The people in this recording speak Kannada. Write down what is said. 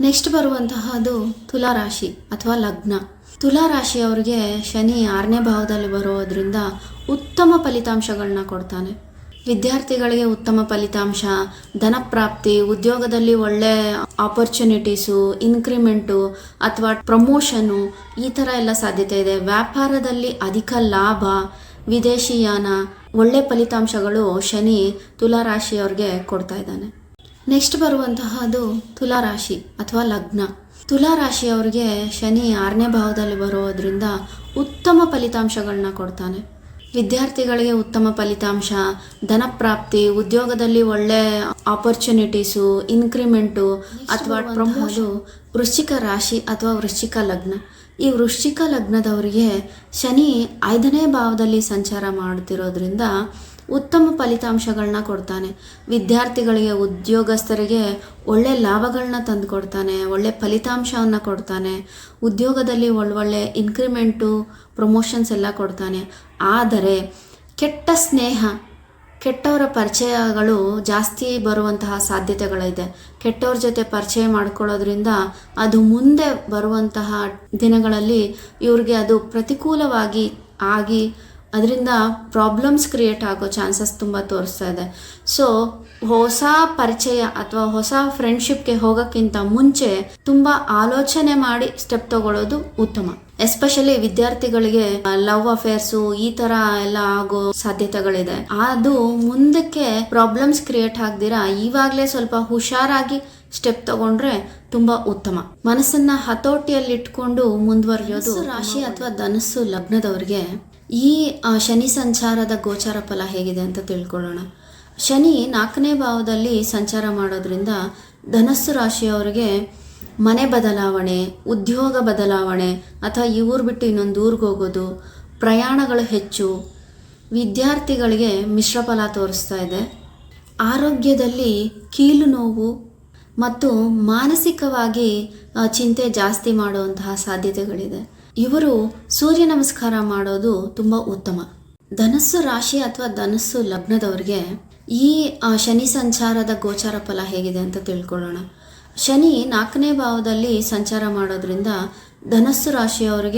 ನೆಕ್ಸ್ಟ್ ಬರುವಂತಹದ್ದು ತುಲಾ ರಾಶಿ ಅಥವಾ ಲಗ್ನ. ತುಲಾ ರಾಶಿಯವರಿಗೆ ಶನಿ ಆರನೇ ಭಾವದಲ್ಲಿ ಬರೋದ್ರಿಂದ ಉತ್ತಮ ಫಲಿತಾಂಶಗಳನ್ನ ಕೊಡ್ತಾನೆ. ವಿದ್ಯಾರ್ಥಿಗಳಿಗೆ ಉತ್ತಮ ಫಲಿತಾಂಶ ಧನಪ್ರಾಪ್ತಿ ಉದ್ಯೋಗದಲ್ಲಿ ಒಳ್ಳೆ ಆಪರ್ಚುನಿಟೀಸು ಇನ್ಕ್ರಿಮೆಂಟು ಅಥವಾ ಪ್ರಮೋಷನು ಈ ಥರ ಎಲ್ಲ ಸಾಧ್ಯತೆ ಇದೆ. ವ್ಯಾಪಾರದಲ್ಲಿ ಅಧಿಕ ಲಾಭ ವಿದೇಶಿಯಾನ ಒಳ್ಳೆ ಫಲಿತಾಂಶಗಳು ಶನಿ ತುಲಾ ರಾಶಿಯವ್ರಿಗೆ ಕೊಡ್ತಾ ಇದ್ದಾನೆ. ನೆಕ್ಸ್ಟ್ ಬರುವಂತಹದ್ದು ತುಲಾ ರಾಶಿ ಅಥವಾ ಲಗ್ನ. ತುಲಾ ರಾಶಿಯವರಿಗೆ ಶನಿ ಆರನೇ ಭಾವದಲ್ಲಿ ಬರೋದ್ರಿಂದ ಉತ್ತಮ ಫಲಿತಾಂಶಗಳನ್ನ ಕೊಡ್ತಾನೆ. ವಿದ್ಯಾರ್ಥಿಗಳಿಗೆ ಉತ್ತಮ ಫಲಿತಾಂಶ, ಧನಪ್ರಾಪ್ತಿ, ಉದ್ಯೋಗದಲ್ಲಿ ಒಳ್ಳೆ ಆಪರ್ಚುನಿಟೀಸು ಇನ್ಕ್ರಿಮೆಂಟು ಅಥವಾ ಪ್ರಮೋದು ವೃಶ್ಚಿಕ ರಾಶಿ ಅಥವಾ ವೃಶ್ಚಿಕ ಲಗ್ನ. ಈ ವೃಶ್ಚಿಕ ಲಗ್ನದವರಿಗೆ ಶನಿ ಐದನೇ ಭಾವದಲ್ಲಿ ಸಂಚಾರ ಮಾಡ್ತಿರೋದ್ರಿಂದ ಉತ್ತಮ ಫಲಿತಾಂಶಗಳನ್ನ ಕೊಡ್ತಾನೆ. ವಿದ್ಯಾರ್ಥಿಗಳಿಗೆ, ಉದ್ಯೋಗಸ್ಥರಿಗೆ ಒಳ್ಳೆ ಲಾಭಗಳನ್ನ ತಂದು ಕೊಡ್ತಾನೆ ಒಳ್ಳೆ ಫಲಿತಾಂಶವನ್ನು ಕೊಡ್ತಾನೆ. ಉದ್ಯೋಗದಲ್ಲಿ ಒಳ್ಳೊಳ್ಳೆ ಇನ್ಕ್ರಿಮೆಂಟು ಪ್ರಮೋಷನ್ಸ್ ಎಲ್ಲ ಕೊಡ್ತಾನೆ. ಆದರೆ ಕೆಟ್ಟ ಸ್ನೇಹ ಕೆಟ್ಟವರ ಪರಿಚಯಗಳು ಜಾಸ್ತಿ ಬರುವಂತಹ ಸಾಧ್ಯತೆಗಳಿದೆ. ಕೆಟ್ಟವ್ರ ಜೊತೆ ಪರಿಚಯ ಮಾಡ್ಕೊಳ್ಳೋದ್ರಿಂದ ಅದು ಮುಂದೆ ಬರುವಂತಹ ದಿನಗಳಲ್ಲಿ ಇವ್ರಿಗೆ ಅದು ಪ್ರತಿಕೂಲವಾಗಿ ಆಗಿ ಅದರಿಂದ ಪ್ರಾಬ್ಲಮ್ಸ್ ಕ್ರಿಯೇಟ್ ಆಗೋ ಚಾನ್ಸಸ್ ತುಂಬ ತೋರಿಸ್ತಾ ಇದೆ. ಸೊ ಹೊಸ ಪರಿಚಯ ಅಥವಾ ಹೊಸ ಫ್ರೆಂಡ್ಶಿಪ್ಗೆ ಹೋಗೋಕ್ಕಿಂತ ಮುಂಚೆ ತುಂಬ ಆಲೋಚನೆ ಮಾಡಿ ಸ್ಟೆಪ್ ತಗೊಳ್ಳೋದು ಉತ್ತಮ. ಎಸ್ಪೆಷಲಿ ವಿದ್ಯಾರ್ಥಿಗಳಿಗೆ ಲವ್ ಅಫೇರ್ಸು ಈ ತರ ಎಲ್ಲ ಆಗೋ ಸಾಧ್ಯತೆಗಳಿದೆ. ಅದು ಮುಂದಕ್ಕೆ ಪ್ರಾಬ್ಲಮ್ಸ್ ಕ್ರಿಯೇಟ್ ಆಗ್ದಿರಾ ಇವಾಗಲೇ ಸ್ವಲ್ಪ ಹುಷಾರಾಗಿ ಸ್ಟೆಪ್ ತಗೊಂಡ್ರೆ ತುಂಬಾ ಉತ್ತಮ. ಮನಸ್ಸನ್ನ ಹತೋಟಿಯಲ್ಲಿ ಇಟ್ಕೊಂಡು ಮುಂದುವರಿಯೋದು ರಾಶಿ ಅಥವಾ ಧನಸ್ಸು ಲಗ್ನದವ್ರಿಗೆ ಈ ಶನಿ ಸಂಚಾರದ ಗೋಚಾರ ಫಲ ಹೇಗಿದೆ ಅಂತ ತಿಳ್ಕೊಳ್ಳೋಣ. ಶನಿ ನಾಲ್ಕನೇ ಭಾವದಲ್ಲಿ ಸಂಚಾರ ಮಾಡೋದ್ರಿಂದ ಧನಸ್ಸು ರಾಶಿಯವರಿಗೆ ಮನೆ ಬದಲಾವಣೆ, ಉದ್ಯೋಗ ಬದಲಾವಣೆ ಅಥವಾ ಈ ಊರು ಬಿಟ್ಟು ಇನ್ನೊಂದು ಊರಿಗೆ ಹೋಗೋದು, ಪ್ರಯಾಣಗಳು ಹೆಚ್ಚು, ವಿದ್ಯಾರ್ಥಿಗಳಿಗೆ ಮಿಶ್ರ ಫಲ ತೋರಿಸ್ತಾ ಇದೆ. ಆರೋಗ್ಯದಲ್ಲಿ ಕೀಲು ನೋವು ಮತ್ತು ಮಾನಸಿಕವಾಗಿ ಚಿಂತೆ ಜಾಸ್ತಿ ಮಾಡುವಂತಹ ಸಾಧ್ಯತೆಗಳಿದೆ. ಇವರು ಸೂರ್ಯ ನಮಸ್ಕಾರ ಮಾಡೋದು ತುಂಬ ಉತ್ತಮ. ಧನಸ್ಸು ರಾಶಿ ಅಥವಾ ಧನಸ್ಸು ಲಗ್ನದವ್ರಿಗೆ ಈ ಶನಿ ಸಂಚಾರದ ಗೋಚಾರ ಫಲ ಹೇಗಿದೆ ಅಂತ ತಿಳ್ಕೊಳ್ಳೋಣ. ಶನಿ ನಾಲ್ಕನೇ ಭಾವದಲ್ಲಿ ಸಂಚಾರ ಮಾಡೋದ್ರಿಂದ ಧನಸ್ಸು ರಾಶಿಯವರಿಗೆ